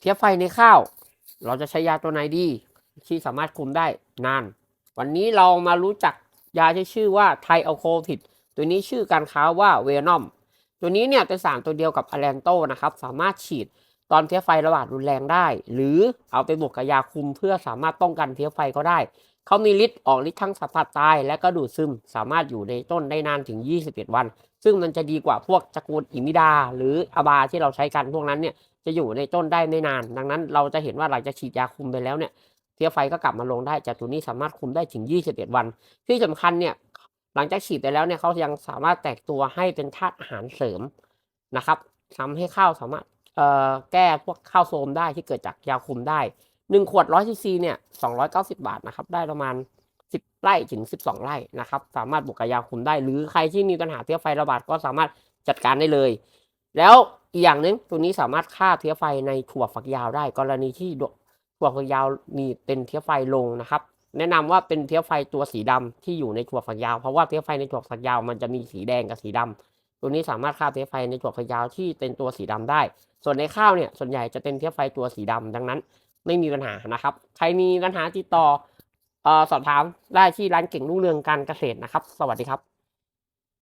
เทียบไฟในข้าว เราจะใช้ยาตัวไหนดี ที่สามารถคุมได้นาน วันนี้เรามารู้จักยาที่ชื่อว่าไทอัลโคพิดตัวนี้ชื่อการค้าว่าเวนอม ตัวนี้เนี่ยเป็นสารตัวเดียวกับอะแลนโตนะครับ สามารถฉีด ตอนเทียไฟระบาดรุนแรงได้ หรือเอาไปบวกกับยาคุมเพื่อสามารถป้องกันเทียไฟก็ได้ เขามีฤทธิ์ออกฤทธิ์ทั้งสัมผัสตาย และก็ดูดซึมสามารถอยู่ในต้นได้นานถึง 21 วัน ซึ่งมันจะดีกว่าพวกตระกูลอิมิดา หรืออาบาที่เราใช้กันพวกนั้นเนี่ยจะอยู่ในต้นได้ไม่นาน ดังนั้นเราจะเห็นว่าหลังจากฉีดยาคุมไปแล้วเนี่ยเทียไฟก็กลับมาลงได้จากตัวนี้สามารถคุมได้ถึง 21 วัน ที่สำคัญเนี่ยหลังจากฉีดไปแล้วเนี่ยเขายังสามารถแตกตัวให้เป็นธาตุอาหารเสริมนะครับทำให้ข้าวสามารถ แก้พวกข้าวโทมได้ที่เกิดจากยาคุมได้หนึ่งขวดร้อยซีซีเนี่ยสองร้อยเก้าสิบาทนะครับ ได้ประมาณสิบไร่ถึงสิบสองไร่นะครับ สามารถบวกกับยาคุมได้ หรือใครที่มีปัญหาเพี้ยไฟระบาดก็สามารถจัดการได้เลย แล้วอีกอย่างหนึ่งตัวนี้สามารถฆ่าเพี้ยไฟในถั่วฝักยาวได้ กรณีที่ถั่วฝักยาวมีเป็นเพี้ยไฟลงนะครับแนะนำว่าเป็นเพี้ยไฟตัวสีดำที่อยู่ในถั่วฝักยาว เพราะว่าเพี้ยไฟในถั่วฝักยาวมันจะมีสีแดงกับสีดำ ตัวนี้สามารถฆ่าเพี้ยไฟในถั่วขยาวที่เป็นตัวสีดำได้ ส่วนในข้าวเนี่ยส่วนใหญ่จะเป็นเพี้ยไฟตัวสีดำดังนั้น ไม่มีปัญหานะครับ ใครมีปัญหาติดต่อเอ่อสอบถามได้ที่ร้านเก่งรุ่งเรืองการเกษตรนะครับ สวัสดีครับ